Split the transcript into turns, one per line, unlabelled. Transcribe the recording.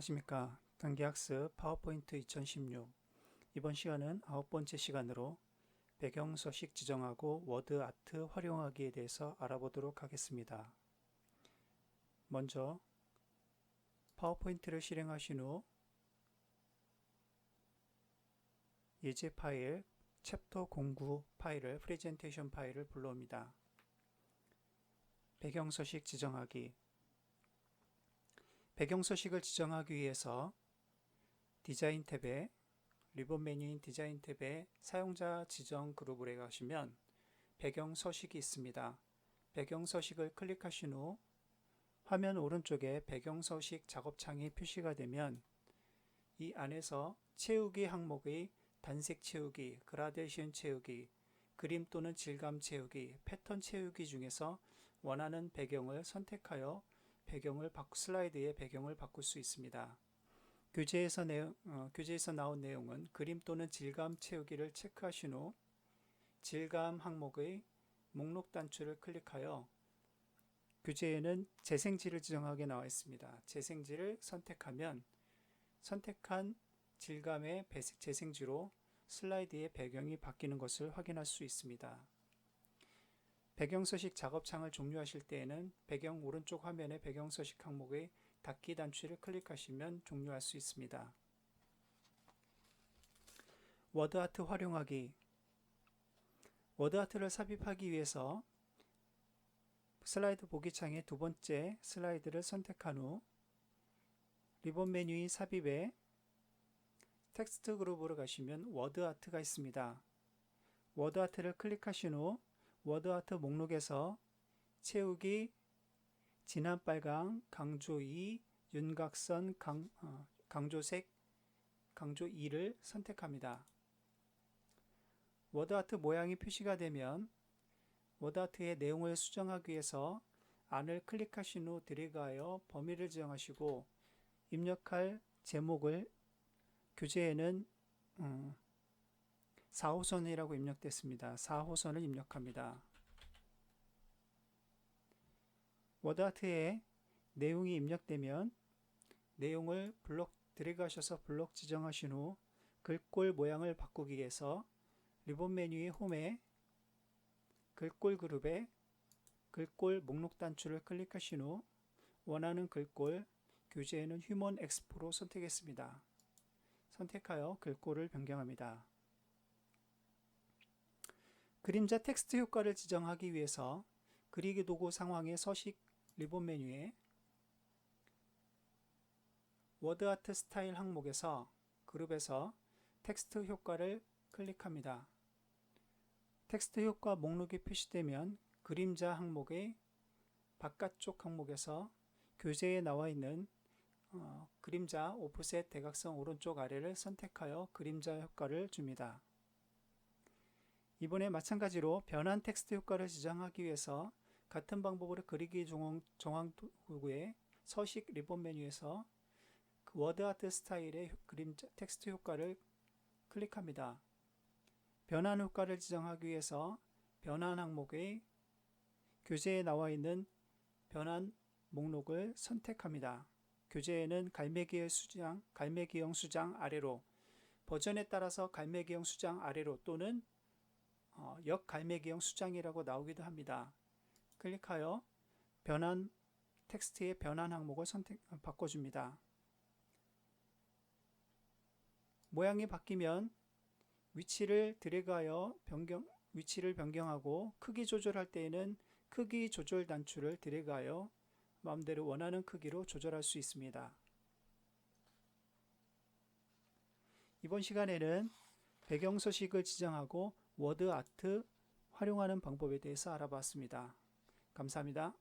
안녕하십니까. 단기학습 파워포인트 2016 이번 시간은 아홉 번째 시간으로 배경 서식 지정하고 워드 아트 활용하기에 대해서 알아보도록 하겠습니다. 먼저 파워포인트를 실행하신 후 예제 파일 챕터 09 파일을 프레젠테이션 파일을 불러옵니다. 배경 서식 지정하기 배경 서식을 지정하기 위해서 디자인 탭에 리본 메뉴인 디자인 탭에 사용자 지정 그룹에 가시면 배경 서식이 있습니다. 배경 서식을 클릭하신 후 화면 오른쪽에 배경 서식 작업창이 표시가 되면 이 안에서 채우기 항목의 단색 채우기, 그라데이션 채우기, 그림 또는 질감 채우기, 패턴 채우기 중에서 원하는 배경을 선택하여 배경을 슬라이드의 배경을 바꿀 수 있습니다. 교재에서 내용, 어, 교재에서 나온 내용은 그림 또는 질감 채우기를 체크하신 후 질감 항목의 목록 단추를 클릭하여 교재에는 재생지를 지정하게 나와 있습니다. 재생지를 선택하면 선택한 질감의 재생지로 슬라이드의 배경이 바뀌는 것을 확인할 수 있습니다. 배경 서식 작업창을 종료하실 때에는 배경 오른쪽 화면의 배경 서식 항목의 닫기 단추를 클릭하시면 종료할 수 있습니다. 워드아트 활용하기 워드아트를 삽입하기 위해서 슬라이드 보기 창의 두 번째 슬라이드를 선택한 후 리본 메뉴인 삽입에 텍스트 그룹으로 가시면 워드아트가 있습니다. 워드아트를 클릭하신 후 워드아트 목록에서 채우기, 진한 빨강, 강조 2, 윤곽선, 강, 어, 강조색, 강조 2를 선택합니다. 워드아트 모양이 표시가 되면 워드아트의 내용을 수정하기 위해서 안을 클릭하신 후 드래그하여 범위를 지정하시고 입력할 제목을 교재에는 음, 4호선이라고 입력됐습니다. 4호선을 입력합니다. 워드아트에 내용이 입력되면 내용을 블록 드래그 하셔서 블록 지정하신 후 글꼴 모양을 바꾸기 위해서 리본 메뉴의 홈에 글꼴 그룹에 글꼴 목록 단추를 클릭하신 후 원하는 글꼴 교재에는 휴먼 엑스포로 선택했습니다. 선택하여 글꼴을 변경합니다. 그림자 텍스트 효과를 지정하기 위해서 그리기 도구 상황의 서식 리본 메뉴에 워드 아트 스타일 항목에서 그룹에서 텍스트 효과를 클릭합니다. 텍스트 효과 목록이 표시되면 그림자 항목의 바깥쪽 항목에서 교재에 나와 있는 어, 그림자 오프셋 대각선 오른쪽 아래를 선택하여 그림자 효과를 줍니다. 이번에 마찬가지로 변환 텍스트 효과를 지정하기 위해서 같은 방법으로 그리기 정황 도구의 서식 리본 메뉴에서 그 워드 아트 스타일의 그림 텍스트 효과를 클릭합니다. 변환 효과를 지정하기 위해서 변환 항목의 교재에 나와 있는 변환 목록을 선택합니다. 교재에는 갈매기의 수장, 갈매기형 수장 아래로 버전에 따라서 갈매기형 수장 아래로 또는 어, 역갈매기형 수장이라고 나오기도 합니다. 클릭하여 변환 텍스트의 변환 항목을 선택 바꿔줍니다. 모양이 바뀌면 위치를 드래그하여 변경 위치를 변경하고 크기 조절할 때에는 크기 조절 단추를 드래그하여 마음대로 원하는 크기로 조절할 수 있습니다. 이번 시간에는 배경 서식을 지정하고 워드 아트 활용하는 방법에 대해서 알아봤습니다. 감사합니다.